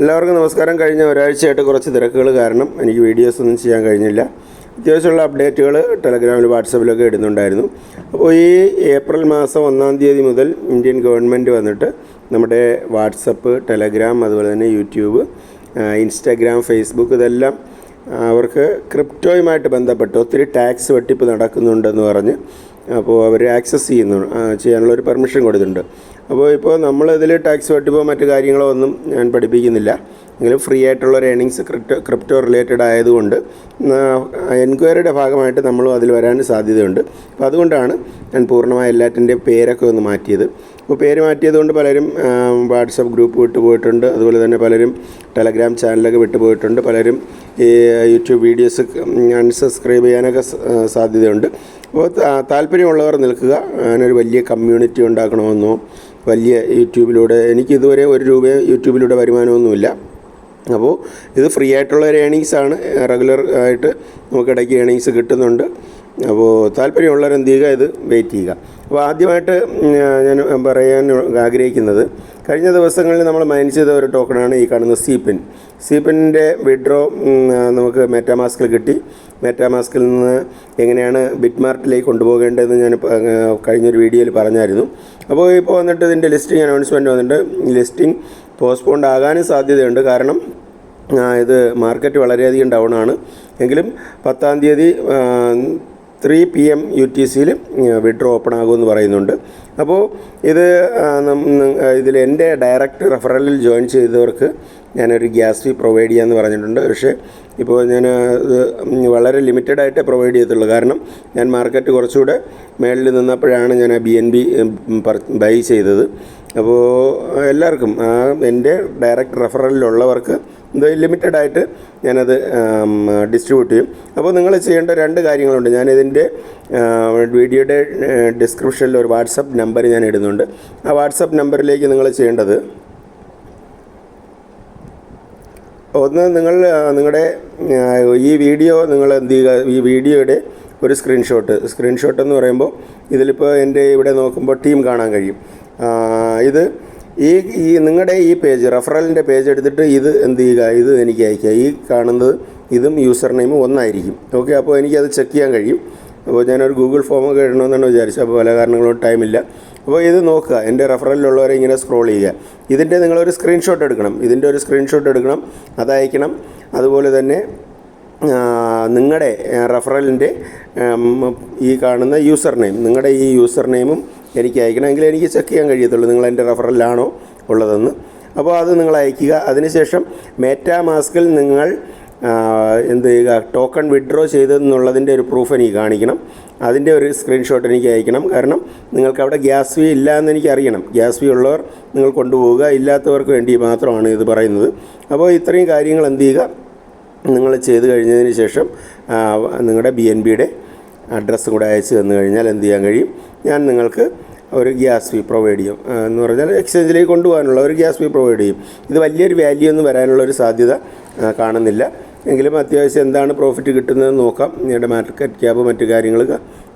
എല്ലാവർക്കും നമസ്കാരം. കഴിഞ്ഞ ഒരാഴ്ചയായിട്ട് കുറച്ച് തിരക്കുകൾ കാരണം എനിക്ക് വീഡിയോസ് ഒന്നും ചെയ്യാൻ കഴിഞ്ഞില്ല. അത്യാവശ്യമുള്ള അപ്ഡേറ്റുകൾ ടെലഗ്രാമിൽ വാട്സപ്പിലൊക്കെ ഇടുന്നുണ്ടായിരുന്നു. അപ്പോൾ ഈ ഏപ്രിൽ മാസം ഒന്നാം തീയതി മുതൽ ഇന്ത്യൻ ഗവൺമെന്റ് വന്നിട്ട് നമ്മുടെ വാട്സപ്പ് ടെലഗ്രാം അതുപോലെ തന്നെ യൂട്യൂബ് ഇൻസ്റ്റാഗ്രാം ഫേസ്ബുക്ക് ഇതെല്ലാം അവർക്ക് ക്രിപ്റ്റോയുമായിട്ട് ബന്ധപ്പെട്ട് ഒത്തിരി ടാക്സ് വെട്ടിപ്പ് നടക്കുന്നുണ്ടെന്ന് പറഞ്ഞ് അപ്പോൾ അവർ ആക്സസ് ചെയ്യുന്നു ചെയ്യാനുള്ള ഒരു പെർമിഷൻ കൊടുത്തിട്ടുണ്ട്. അപ്പോൾ ഇപ്പോൾ നമ്മളിതിൽ ടാക്സ് വെട്ടിപ്പോ മറ്റു കാര്യങ്ങളോ ഒന്നും ഞാൻ പഠിപ്പിക്കുന്നില്ല. എങ്കിലും ഫ്രീ ആയിട്ടുള്ള ഒരു ഏണിങ്സ് ക്രിപ്റ്റോ ക്രിപ്റ്റോ റിലേറ്റഡ് ആയതുകൊണ്ട് എൻക്വയറിയുടെ ഭാഗമായിട്ട് നമ്മളും അതിൽ വരാൻ സാധ്യതയുണ്ട്. അപ്പോൾ അതുകൊണ്ടാണ് ഞാൻ പൂർണമായ എല്ലാറ്റിന്റെ പേരൊക്കെ ഒന്ന് മാറ്റിയത്. അപ്പോൾ പേര് മാറ്റിയതുകൊണ്ട് പലരും വാട്സപ്പ് ഗ്രൂപ്പ് വിട്ടുപോയിട്ടുണ്ട്. അതുപോലെ തന്നെ പലരും ടെലഗ്രാം ചാനലൊക്കെ വിട്ടുപോയിട്ടുണ്ട്. പലരും ഈ യൂട്യൂബ് വീഡിയോസ് അൺസബ്സ്ക്രൈബ് ചെയ്യാനൊക്കെ സാധ്യതയുണ്ട്. അപ്പോൾ താ- താല്പര്യമുള്ളവർ നിൽക്കുക. ഞാനൊരു വലിയ കമ്മ്യൂണിറ്റി ഉണ്ടാക്കണമെന്നോ വലിയ യൂട്യൂബിലൂടെ എനിക്ക് ഇതുവരെ ഒരു രൂപ യൂട്യൂബിലൂടെ വരുമാനമൊന്നുമില്ല. അപ്പോൾ ഇത് ഫ്രീ ആയിട്ടുള്ള ഒരു ഏണിങ്സ് ആണ്. റെഗുലർ ആയിട്ട് നമുക്കിടയ്ക്ക് ഏണിങ്സ് കിട്ടുന്നുണ്ട്. അപ്പോൾ താല്പര്യമുള്ളവർ എന്ത് ചെയ്യുക? ഇത് വെയിറ്റ് ചെയ്യുക. അപ്പോൾ ആദ്യമായിട്ട് ഞാൻ പറയാൻ ആഗ്രഹിക്കുന്നത് കഴിഞ്ഞ ദിവസങ്ങളിൽ നമ്മൾ മൈൻ ചെയ്ത ഒരു ടോക്കണാണ് ഈ കാണുന്ന സീപ്പിൻ സീപ്പിന്റെ വിഡ്രോ നമുക്ക് മെറ്റാമാസ്കിൽ കിട്ടി. മെറ്റാമാസ്കിൽ നിന്ന് എങ്ങനെയാണ് ബിറ്റ്മാർട്ടിലേക്ക് കൊണ്ടുപോകേണ്ടതെന്ന് ഞാൻ കഴിഞ്ഞൊരു വീഡിയോയിൽ പറഞ്ഞായിരുന്നു. അപ്പോൾ ഇപ്പോൾ വന്നിട്ട് ഇതിന്റെ ലിസ്റ്റിംഗ് അനൗൺസ്മെന്റ് വന്നിട്ട് ലിസ്റ്റിംഗ് പോസ്റ്റ്പോണ്ട് ആകാനും സാധ്യതയുണ്ട്. കാരണം ഇത് മാർക്കറ്റ് വളരെയധികം ഡൗൺ ആണ്. എങ്കിലും പത്താം തീയതി three P M U T സിയിൽ വിഡ്രോ ഓപ്പൺ ആകുമെന്ന് പറയുന്നുണ്ട്. അപ്പോൾ ഇത് ഇതിൽ എന്റെ ഡയറക്റ്റ് റെഫറലിൽ ജോയിൻ ചെയ്തവർക്ക് ഞാനൊരു ഗ്യാസ് ഫീ പ്രൊവൈഡ് ചെയ്യാമെന്ന് പറഞ്ഞിട്ടുണ്ട്. പക്ഷേ ഇപ്പോൾ ഞാൻ വളരെ ലിമിറ്റഡ് ആയിട്ട് പ്രൊവൈഡ് ചെയ്തിട്ടുള്ളൂ കാരണം ഞാൻ മാർക്കറ്റ് കുറച്ചുകൂടെ മേളിൽ നിന്നപ്പോഴാണ് ഞാൻ ആ ബി എൻ ബി ബൈ ചെയ്തത്. അപ്പോൾ എല്ലാവർക്കും എന്റെ ഡയറക്റ്റ് റെഫറലിലുള്ളവർക്ക് ഇത് ലിമിറ്റഡ് ആയിട്ട് ഞാനത് ഡിസ്ട്രിബ്യൂട്ട് ചെയ്യും. അപ്പോൾ നിങ്ങൾ ചെയ്യേണ്ട രണ്ട് കാര്യങ്ങളുണ്ട്. ഞാനിതിന്റെ വീഡിയോയുടെ ഡിസ്ക്രിപ്ഷനിൽ ഒരു വാട്സപ്പ് നമ്പർ ഞാൻ ഇടുന്നുണ്ട്. ആ വാട്സപ്പ് നമ്പറിലേക്ക് നിങ്ങൾ ചെയ്യേണ്ടത് ഒന്ന് നിങ്ങൾ നിങ്ങളുടെ ഈ വീഡിയോ നിങ്ങൾ എന്ത് ചെയ്യുക ഈ വീഡിയോയുടെ ഒരു സ്ക്രീൻഷോട്ട്. സ്ക്രീൻഷോട്ട് എന്ന് പറയുമ്പോൾ ഇതിലിപ്പോൾ എന്റെ ഇവിടെ നോക്കുമ്പോൾ ടീം കാണാൻ കഴിയും. ഇത് ഈ ഈ നിങ്ങളുടെ ഈ പേജ് റെഫറലിന്റെ പേജ് എടുത്തിട്ട് ഇത് എന്ത് ചെയ്യുക? ഇത് എനിക്ക് അയക്കുക ഈ കാണുന്നത് ഇതും യൂസർ നെയിമും ഒന്നായിരിക്കും. ഓക്കെ അപ്പോൾ എനിക്കത് ചെക്ക് ചെയ്യാൻ കഴിയും. അപ്പോൾ ഞാനൊരു ഗൂഗിൾ ഫോമൊക്കെ ഇടണമെന്നാണ് വിചാരിച്ചത്. അപ്പോൾ പല കാരണങ്ങളും ടൈമില്ല അപ്പോൾ ഇത് നോക്കുക. എന്റെ റെഫറലിലുള്ളവരെ ഇങ്ങനെ സ്ക്രോൾ ചെയ്യുക. ഇതിന്റെ നിങ്ങളൊരു സ്ക്രീൻഷോട്ട് എടുക്കണം. ഇതിന്റെ ഒരു സ്ക്രീൻഷോട്ട് എടുക്കണം. അതയക്കണം അതുപോലെ തന്നെ നിങ്ങളുടെ റെഫറലിന്റെ ഈ കാണുന്ന യൂസർ നെയിം നിങ്ങളുടെ ഈ യൂസർ നെയിമും എനിക്ക് അയക്കണമെങ്കിൽ എനിക്ക് ചെക്ക് ചെയ്യാൻ കഴിയത്തുള്ളൂ. നിങ്ങൾ എന്റെ റെഫറലാണോ ഉള്ളതെന്ന്. അപ്പോൾ അത് നിങ്ങൾ അയക്കുക. അതിനുശേഷം മേറ്റാ മാസ്കിൽ നിങ്ങൾ എന്ത് ചെയ്യുക? ടോക്കൺ വിഡ്രോ ചെയ്തെന്നുള്ളതിന്റെ ഒരു പ്രൂഫ് എനിക്ക് കാണിക്കണം. അതിന്റെ ഒരു സ്ക്രീൻഷോട്ട് എനിക്ക് അയക്കണം. കാരണം നിങ്ങൾക്ക് അവിടെ ഗ്യാസ് ഫീ ഇല്ല എന്ന് എനിക്ക് അറിയണം. ഗ്യാസ് ഫീ ഉള്ളവർ നിങ്ങൾ കൊണ്ടുപോവുക. ഇല്ലാത്തവർക്ക് വേണ്ടി മാത്രമാണ് ഇത് പറയുന്നത്. അപ്പോൾ ഇത്രയും കാര്യങ്ങൾ എന്ത് ചെയ്യുക? നിങ്ങൾ ചെയ്ത് കഴിഞ്ഞതിന് ശേഷം നിങ്ങളുടെ ബി എൻ ബിയുടെ അഡ്രസ്സും കൂടെ അയച്ചു തന്നു കഴിഞ്ഞാൽ എന്ത് ചെയ്യാൻ കഴിയും? ഞാൻ നിങ്ങൾക്ക് ഒരു ഗ്യാസ് ഫീ പ്രൊവൈഡ് ചെയ്യും. എന്ന് പറഞ്ഞാൽ എക്സ്ചേഞ്ചിലേക്ക് കൊണ്ടുപോകാനുള്ള ഒരു ഗ്യാസ് ഫീ പ്രൊവൈഡ് ചെയ്യും. ഇത് വലിയൊരു വാല്യൂ ഒന്നും വരാനുള്ള ഒരു സാധ്യത കാണുന്നില്ല. എങ്കിലും അത്യാവശ്യം എന്താണ് പ്രോഫിറ്റ് കിട്ടുന്നതെന്ന് നോക്കാം. നിങ്ങളുടെ മാർക്കറ്റ് ക്യാബ് മറ്റു കാര്യങ്ങൾ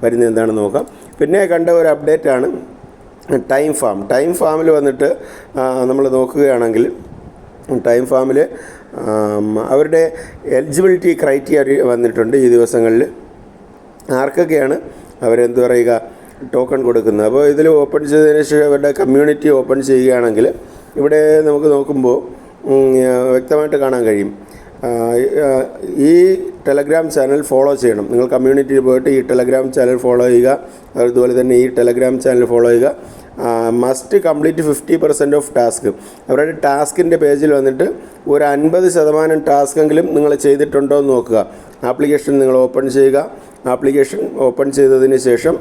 വരുന്നത് എന്താണെന്ന് നോക്കാം. പിന്നെ കണ്ട ഒരു അപ്ഡേറ്റ് ആണ് ടൈം ഫാം ടൈം ഫാമിൽ വന്നിട്ട് നമ്മൾ നോക്കുകയാണെങ്കിൽ ടൈം ഫാമിൽ അവരുടെ എലിജിബിലിറ്റി ക്രൈറ്റീരിയ വന്നിട്ടുണ്ട് ഈ ദിവസങ്ങളിൽ. ആർക്കൊക്കെയാണ് അവരെന്ത് പറയുക ടോക്കൺ കൊടുക്കുന്നത്. അപ്പോൾ ഇതിൽ ഓപ്പൺ ചെയ്തതിന് ശേഷം അവരുടെ കമ്മ്യൂണിറ്റി ഓപ്പൺ ചെയ്യുകയാണെങ്കിൽ ഇവിടെ നമുക്ക് നോക്കുമ്പോൾ വ്യക്തമായിട്ട് കാണാൻ കഴിയും. ഈ ടെലഗ്രാം ചാനൽ ഫോളോ ചെയ്യണം. നിങ്ങൾ കമ്മ്യൂണിറ്റിയിൽ പോയിട്ട് ഈ ടെലഗ്രാം ചാനൽ ഫോളോ ചെയ്യുക. അതുപോലെ തന്നെ ഈ ടെലഗ്രാം ചാനൽ ഫോളോ ചെയ്യുക. Must complete fifty percent of task അവരുടെ ടാസ്കിന്റെ പേജിൽ വന്നിട്ട് ഒരു അൻപത് ശതമാനം ടാസ്കെങ്കിലും നിങ്ങൾ ചെയ്തിട്ടുണ്ടോ എന്ന് നോക്കുക. ആപ്ലിക്കേഷൻ നിങ്ങൾ ഓപ്പൺ ചെയ്യുക. ആപ്ലിക്കേഷൻ ഓപ്പൺ ചെയ്തതിന് ശേഷം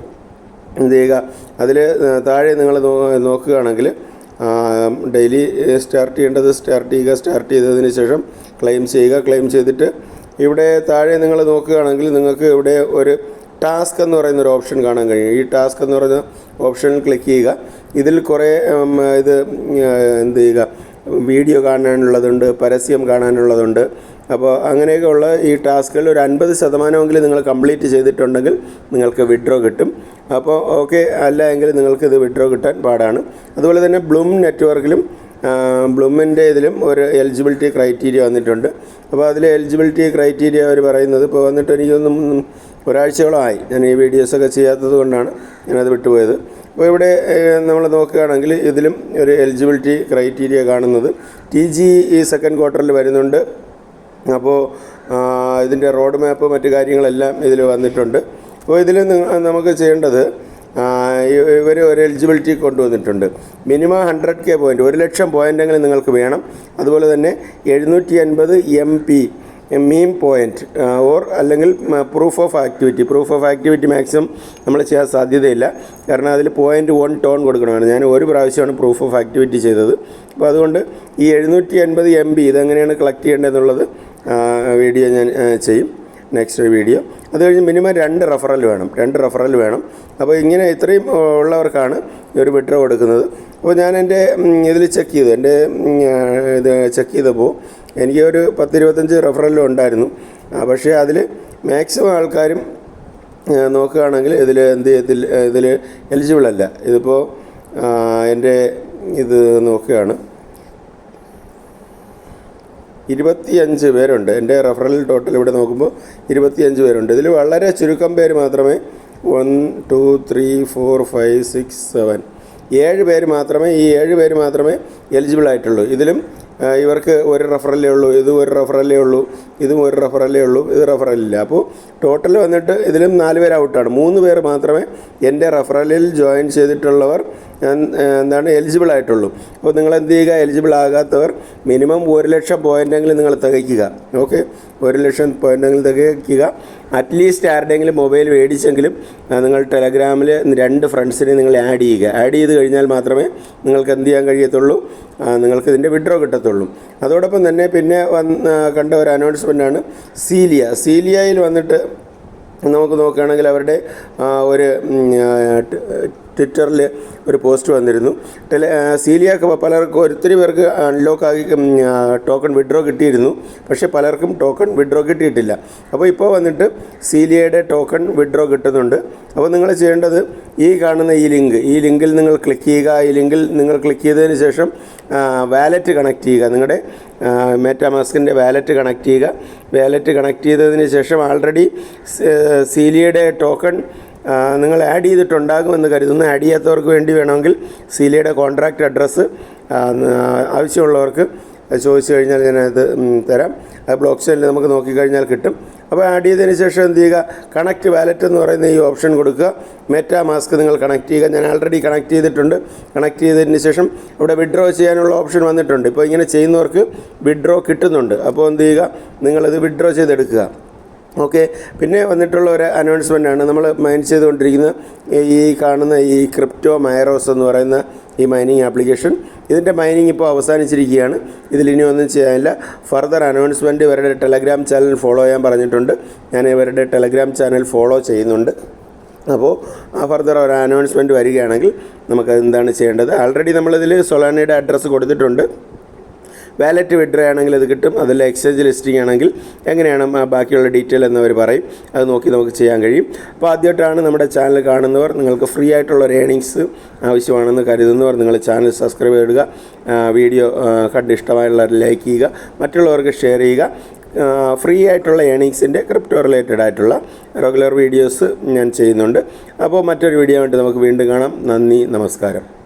എന്ത് ചെയ്യുക? അതിൽ താഴെ നിങ്ങൾ നോക്കുകയാണെങ്കിൽ ഡെയിലി സ്റ്റാർട്ട് ചെയ്യേണ്ടത് സ്റ്റാർട്ട് ചെയ്യുക. സ്റ്റാർട്ട് ചെയ്തതിന് ശേഷം ക്ലെയിം ചെയ്യുക. ക്ലെയിം ചെയ്തിട്ട് ഇവിടെ താഴെ നിങ്ങൾ നോക്കുകയാണെങ്കിൽ നിങ്ങൾക്ക് ഇവിടെ ഒരു ടാസ്ക് എന്ന് പറയുന്ന ഒരു ഓപ്ഷൻ കാണാൻ കഴിയും. ഈ ടാസ്ക് എന്ന് പറയുന്ന ഓപ്ഷൻ ക്ലിക്ക് ചെയ്യുക. ഇതിൽ കുറേ ഇത് എന്ത് ചെയ്യുക? വീഡിയോ കാണാനുള്ളതുണ്ട് പരസ്യം കാണാനുള്ളതുണ്ട്. അപ്പോൾ അങ്ങനെയൊക്കെയുള്ള ഈ ടാസ്കുകൾ ഒരു അൻപത് ശതമാനമെങ്കിലും നിങ്ങൾ കംപ്ലീറ്റ് ചെയ്തിട്ടുണ്ടെങ്കിൽ നിങ്ങൾക്ക് വിഡ്രോ കിട്ടും. അപ്പോൾ ഓക്കെ അല്ല എങ്കിൽ നിങ്ങൾക്ക് ഇത് വിഡ്രോ കിട്ടാൻ പാടാണ്. അതുപോലെ തന്നെ ബ്ലൂം നെറ്റ്വർക്കിലും ബ്ലൂമിന്റെ ഇതിലും ഒരു എലിജിബിലിറ്റി ക്രൈറ്റീരിയ വന്നിട്ടുണ്ട്. അപ്പോൾ അതിലെ എലിജിബിലിറ്റി ക്രൈറ്റീരിയ അവർ പറയുന്നത് ഇപ്പോൾ വന്നിട്ട് എനിക്കൊന്നും ഒരാഴ്ചകളായി ഞാൻ ഈ വീഡിയോസൊക്കെ ചെയ്യാത്തത് കൊണ്ടാണ് ഞാനത് വിട്ടുപോയത്. അപ്പോൾ ഇവിടെ നമ്മൾ നോക്കുകയാണെങ്കിൽ ഇതിലും ഒരു എലിജിബിലിറ്റി ക്രൈറ്റീരിയ കാണുന്നത്. ടി ജി ഈ സെക്കൻഡ് ക്വാർട്ടറിൽ വരുന്നുണ്ട്. അപ്പോൾ ഇതിന്റെ റോഡ് മാപ്പ് മറ്റു കാര്യങ്ങളെല്ലാം ഇതിൽ വന്നിട്ടുണ്ട്. അപ്പോൾ ഇതിൽ നമുക്ക് ചെയ്യേണ്ടത് ഇവർ ഒരു എലിജിബിലിറ്റി കൊണ്ടുവന്നിട്ടുണ്ട്. മിനിമം ഹൺഡ്രഡ് കെ പോയിന്റ് ഒരു ലക്ഷം പോയിന്റെങ്കിലും നിങ്ങൾക്ക് വേണം. അതുപോലെ തന്നെ എഴുന്നൂറ്റി അൻപത് M P meme point or അല്ലെങ്കിൽ proof of activity proof of activity maximum നമ്മൾ ചെയ്യാൻ സാധ്യതയില്ല. കാരണം അതിൽ പോയിന്റ് വൺ ടോൺ കൊടുക്കണമാണ്. ഞാൻ ഒരു പ്രാവശ്യമാണ് പ്രൂഫ് ഓഫ് ആക്ടിവിറ്റി ചെയ്തത്. അപ്പോൾ അതുകൊണ്ട് ഈ എഴുന്നൂറ്റി അൻപത് എം ബി ഇതെങ്ങനെയാണ് കളക്ട് ചെയ്യേണ്ടതെന്നുള്ളത് വീഡിയോ ഞാൻ ചെയ്യും. നെക്സ്റ്റ് വീഡിയോ അത് കഴിഞ്ഞ് മിനിമം രണ്ട് റെഫറൽ വേണം. രണ്ട് റെഫറൽ വേണം. അപ്പോൾ ഇങ്ങനെ ഇത്രയും ഉള്ളവർക്കാണ് ഒരു വിഡ്രോ കൊടുക്കുന്നത്. അപ്പോൾ ഞാൻ എന്റെ ഇതിൽ ചെക്ക് ചെയ്തു. എന്റെ ഇത് ചെക്ക് ചെയ്തപ്പോൾ എനിക്ക് ഒരു പത്തിരുപത്തഞ്ച് റെഫറലും ഉണ്ടായിരുന്നു. പക്ഷേ അതിൽ മാക്സിമം ആൾക്കാരും നോക്കുകയാണെങ്കിൽ ഇതിൽ എന്ത് ഇതിൽ എലിജിബിൾ അല്ല. ഇതിപ്പോൾ എന്റെ ഇത് നോക്കുകയാണ്. ഇരുപത്തിയഞ്ച് പേരുണ്ട്. എന്റെ റെഫറൽ ടോട്ടൽ ഇവിടെ നോക്കുമ്പോൾ ഇരുപത്തിയഞ്ച് പേരുണ്ട്. ഇതിൽ വളരെ ചുരുക്കം പേര് മാത്രമേ one two three four five six seven ഏഴ് പേര് മാത്രമേ ഈ ഏഴ് പേര് മാത്രമേ എലിജിബിൾ ആയിട്ടുള്ളൂ. ഇതിലും ഇവർക്ക് ഒരു റെഫറലേ ഉള്ളൂ ഇത് ഒരു റെഫറലേ ഉള്ളൂ ഇതും ഒരു റെഫറലേ ഉള്ളൂ ഇത് റെഫറലില്ല അപ്പോൾ ടോട്ടൽ വന്നിട്ട് ഇതിലും നാല് പേര് ഔട്ടാണ് മൂന്ന് പേർ മാത്രമേ എന്റെ റെഫറലിൽ ജോയിൻ ചെയ്തിട്ടുള്ളവർ എന്താണ് എലിജിബിൾ ആയിട്ടുള്ളൂ. അപ്പോൾ നിങ്ങൾ എന്ത് ചെയ്യുക? എലിജിബിൾ ആകാത്തവർ മിനിമം ഒരു ലക്ഷം പോയിന്റെങ്കിലും നിങ്ങൾ തികയ്ക്കുക. ഓക്കെ ഒരു ലക്ഷം പോയിന്റെങ്കിലും തികയ്ക്കുക. അറ്റ്ലീസ്റ്റ് ആരുടെയെങ്കിലും മൊബൈൽ മേടിച്ചെങ്കിലും നിങ്ങൾ ടെലഗ്രാമിൽ രണ്ട് ഫ്രണ്ട്സിനെ നിങ്ങൾ ആഡ് ചെയ്യുക. ആഡ് ചെയ്ത് കഴിഞ്ഞാൽ മാത്രമേ നിങ്ങൾക്ക് എന്ത് ചെയ്യാൻ കഴിയത്തുള്ളൂ? നിങ്ങൾക്ക് ഇതിന്റെ വിഡ്രോ കിട്ടത്തുള്ളൂ. അതോടൊപ്പം തന്നെ പിന്നെ വന്ന് കണ്ട ഒരു അനൗൺസ്മെന്റാണ് സീലിയ സീലിയയിൽ വന്നിട്ട് നമുക്ക് നോക്കുകയാണെങ്കിൽ അവരുടെ ഒരു ട്വിറ്ററിൽ ഒരു പോസ്റ്റ് വന്നിരുന്നു. ടെല സീലിയാക്ക് പലർക്കും ഒത്തിരി പേർക്ക് അൺലോക്ക് ആക്കി ടോക്കൺ വിഡ്രോ കിട്ടിയിരുന്നു. പക്ഷേ പലർക്കും ടോക്കൺ വിഡ്രോ കിട്ടിയിട്ടില്ല. അപ്പോൾ ഇപ്പോൾ വന്നിട്ട് സീലിയയുടെ ടോക്കൺ വിഡ്രോ കിട്ടുന്നുണ്ട്. അപ്പോൾ നിങ്ങൾ ചെയ്യേണ്ടത് ഈ കാണുന്ന ഈ ലിങ്ക് ഈ ലിങ്കിൽ നിങ്ങൾ ക്ലിക്ക് ചെയ്യുക ഈ ലിങ്കിൽ നിങ്ങൾ ക്ലിക്ക് ചെയ്തതിന് ശേഷം വാലറ്റ് കണക്ട് ചെയ്യുക. നിങ്ങളുടെ മെറ്റാമാസ്കിന്റെ വാലറ്റ് കണക്ട് ചെയ്യുക. വാലറ്റ് കണക്ട് ചെയ്തതിന് ശേഷം ആൾറെഡി സീലിയുടെ ടോക്കൺ നിങ്ങൾ ആഡ് ചെയ്തിട്ടുണ്ടാകുമെന്ന് കരുതുന്നു. ആഡ് ചെയ്യാത്തവർക്ക് വേണ്ടി വേണമെങ്കിൽ സീലിയുടെ കോൺട്രാക്റ്റ് അഡ്രസ്സ് ആവശ്യമുള്ളവർക്ക് ചോദിച്ചു കഴിഞ്ഞാൽ ഞാനത് തരാം. അത് ബ്ലോക്ക് ചെയിനിൽ നമുക്ക് നോക്കിക്കഴിഞ്ഞാൽ കിട്ടും. അപ്പോൾ ആഡ് ചെയ്തതിന് ശേഷം എന്ത് ചെയ്യുക? കണക്ട് വാലറ്റ് എന്ന് പറയുന്ന ഈ ഓപ്ഷൻ കൊടുക്കുക. മെറ്റാ മാസ്ക് നിങ്ങൾ കണക്ട് ചെയ്യുക. ഞാൻ ആൾറെഡി കണക്ട് ചെയ്തിട്ടുണ്ട്. കണക്ട് ചെയ്തതിന് ശേഷം ഇവിടെ വിഡ്രോ ചെയ്യാനുള്ള ഓപ്ഷൻ വന്നിട്ടുണ്ട്. ഇപ്പോൾ ഇങ്ങനെ ചെയ്യുന്നവർക്ക് വിഡ്രോ കിട്ടുന്നുണ്ട്. അപ്പോൾ എന്ത് ചെയ്യുക? നിങ്ങളത് വിഡ്രോ ചെയ്തെടുക്കുക. ഓക്കെ. പിന്നെ വന്നിട്ടുള്ള ഒരു അനൗൺസ്മെന്റ് ആണ്. നമ്മൾ മൈൻ ചെയ്തുകൊണ്ടിരിക്കുന്ന ഈ കാണുന്ന ഈ ക്രിപ്റ്റോ മൈറോസ് എന്ന് പറയുന്ന ഈ മൈനിങ് ആപ്ലിക്കേഷൻ ഇതിന്റെ മൈനിങ് ഇപ്പോൾ അവസാനിച്ചിരിക്കുകയാണ്. ഇതിലിനി ഒന്നും ചെയ്യാനില്ല. ഫർദർ അനൗൺസ്മെന്റ് ഇവരുടെ ടെലഗ്രാം ചാനൽ ഫോളോ ചെയ്യാൻ പറഞ്ഞിട്ടുണ്ട്. ഞാൻ ഇവരുടെ ടെലഗ്രാം ചാനൽ ഫോളോ ചെയ്യുന്നുണ്ട്. അപ്പോൾ ആ ഫർദർ ഒരു അനൗൺസ്മെന്റ് വരികയാണെങ്കിൽ നമുക്ക് എന്താണ് ചെയ്യേണ്ടത്? ആൾറെഡി നമ്മളിതിൽ സൊലാനയുടെ അഡ്രസ്സ് കൊടുത്തിട്ടുണ്ട്. വാലറ്റ് വിഡ്രോ ആണെങ്കിൽ അത് കിട്ടും. അതല്ല എക്സ്ചേഞ്ച് ലിസ്റ്റിംഗ് ആണെങ്കിൽ എങ്ങനെയാണ് ബാക്കിയുള്ള ഡീറ്റെയിൽ എന്നവർ പറയും. അത് നോക്കി നമുക്ക് ചെയ്യാൻ കഴിയും. അപ്പോൾ ആദ്യമായിട്ടാണ് നമ്മുടെ ചാനൽ കാണുന്നവർ നിങ്ങൾക്ക് ഫ്രീ ആയിട്ടുള്ള ഒരു ഏണിങ്സ് ആവശ്യമാണെന്ന് കരുതുന്നവർ നിങ്ങൾ ചാനൽ സബ്സ്ക്രൈബ് ചെയ്യുക. വീഡിയോ കണ്ട് ഇഷ്ടമായുള്ള ലൈക്ക് ചെയ്യുക. മറ്റുള്ളവർക്ക് ഷെയർ ചെയ്യുക. ഫ്രീ ആയിട്ടുള്ള ഏണിങ്സിന്റെ ക്രിപ്റ്റോ റിലേറ്റഡ് ആയിട്ടുള്ള റെഗുലർ വീഡിയോസ് ഞാൻ ചെയ്യുന്നുണ്ട്. അപ്പോൾ മറ്റൊരു വീഡിയോ ആയിട്ട് നമുക്ക് വീണ്ടും കാണാം. നന്ദി നമസ്കാരം.